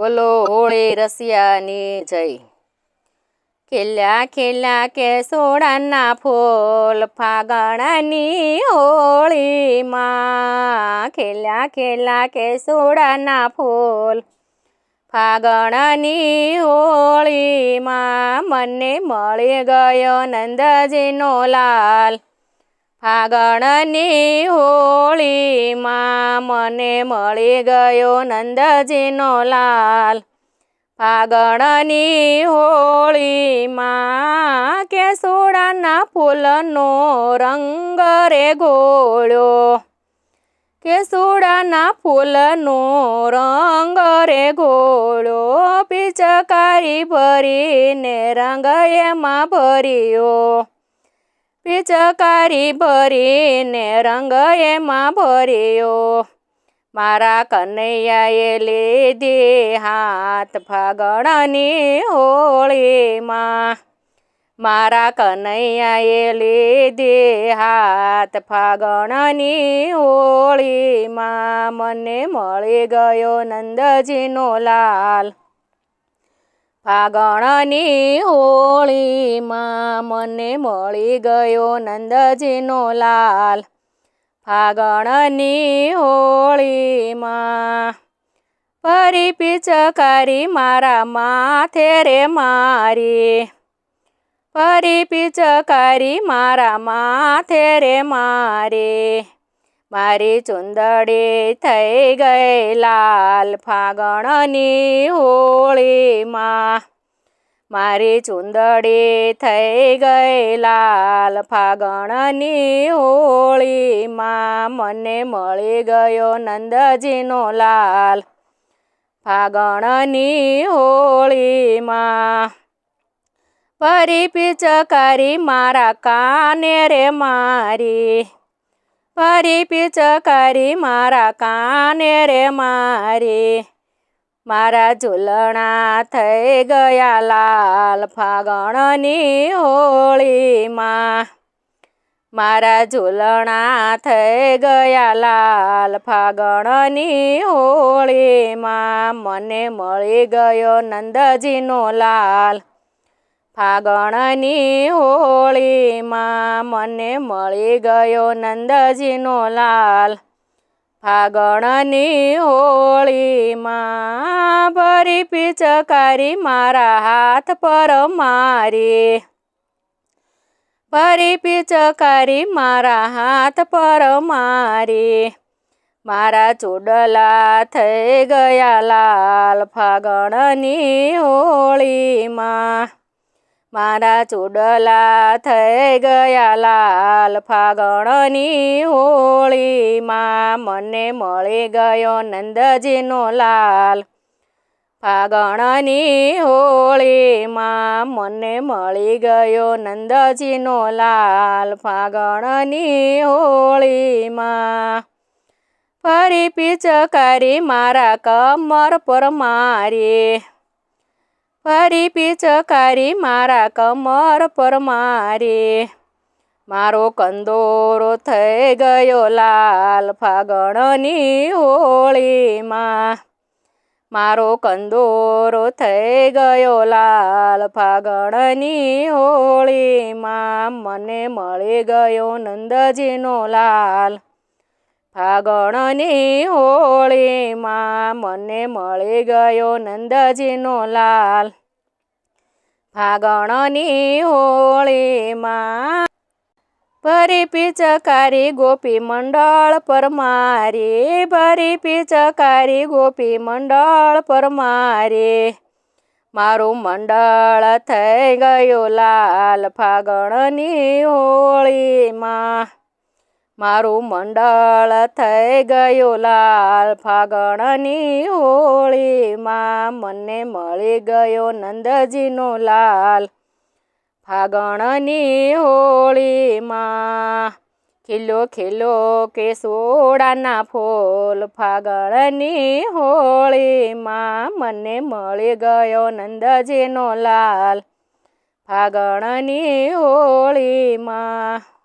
બોલો હોળી રસિયાની જય. ખેલ્યા ખેલ્યા કે સોડાના ફૂલ, ફાગણની હોળીમાં. ખેલ્યા ખેલ્યા કે સોડાના ફૂલ, ફાગણની હોળીમાં. મને મળી ગયો નંદજીનો લાલ. ફાગણની હોળીમાં મને મળી ગયો નંદજીનો લાલ. ફાગણની હોળીમાં કે સોડાના ફૂલનો રંગ રે ગોળ્યો કેસુડાના ફૂલનો રંગ રે ગોળ્યો પિચકારી ભરીને રંગ એમાં ભર્યો. પિચકારી ભરીને રંગ એમાં ભર્યો. મારા કનૈયાએ લીધી હાથ ફાગણની હોળીમાં. મારા કનૈયાએ લીધી હાથ ફાગણની હોળીમાં. મને મળી ગયો નંદજીનો લાલ ફાગણની હોળીમાં મને મળી ગયો નંદજીનો લાલ. ફાગણની હોળીમાં ફરી પિચકારી મારા માથે રે મારી. ફરી પિચકારી મારા માથે રે મારી. મારી ચુંદડી થઈ ગઈ લાલ ફાગણની હોળીમાં. મારી ચુંદડી થઈ ગઈ લાલ ફાગણની હોળીમાં. મને મળી ગયો નંદજીનો લાલ ફાગણની હોળીમાં. ફરી પિચકારી મારા કાને રે મારી. ફરી પીચકારી મારા કાને રે મારી. મારા ઝૂલણા થઈ ગયા લાલ ફાગણની હોળીમાં. મારા ઝૂલણા થઈ ગયા લાલ ફાગણની હોળીમાં. મને મળી ગયો નંદજીનો લાલ ફાગણની હોળીમાં મને મળી ગયો નંદજીનો લાલ. ફાગણની હોળીમાં ભરી પિચકારી મારા હાથ પર મારી. ભરી પિચકારી મારા હાથ પર મારી. મારા ચૂડલા થઈ ગયા લાલ ફાગણની હોળીમાં. મારા ચૂડલા થઈ ગયા લાલ ફાગણની હોળીમાં. મને મળી ગયો નંદજીનો લાલ ફાગણની હોળીમાં. મને મળી ગયો નંદજીનો લાલ ફાગણની હોળીમાં. ફરી પીચકારી મારા કમર પર મારી. ફરી પીચકારી મારા કમર પર મારી. મારો કંદોરો થઈ ગયો લાલ ફાગણની હોળીમાં. મારો કંદોરો થઈ ગયો લાલ ફાગણની હોળીમાં. મને મળી ગયો નંદજીનો લાલ ફાગણની હોળીમાં. મને મળી ગયો નંદજીનો લાલ. ફાગણની હોળીમાં ભરી પિચકારી ગોપી મંડળ પર મારી, ભરી પિચકારી ગોપી મંડળ પર મારી. મારું મંડળ થઈ ગયું લાલ ફાગણની હોળીમાં. મારું મંડળ થઈ ગયું લાલ ફાગણની હોળીમાં. મને મળી ગયો નંદજીનો લાલ ફાગણની હોળીમાં. ખીલો ખીલો કે સોડાના ફૂલ ફાગણની હોળીમાં. મને મળી ગયો નંદજીનો લાલ ફાગણની હોળીમાં.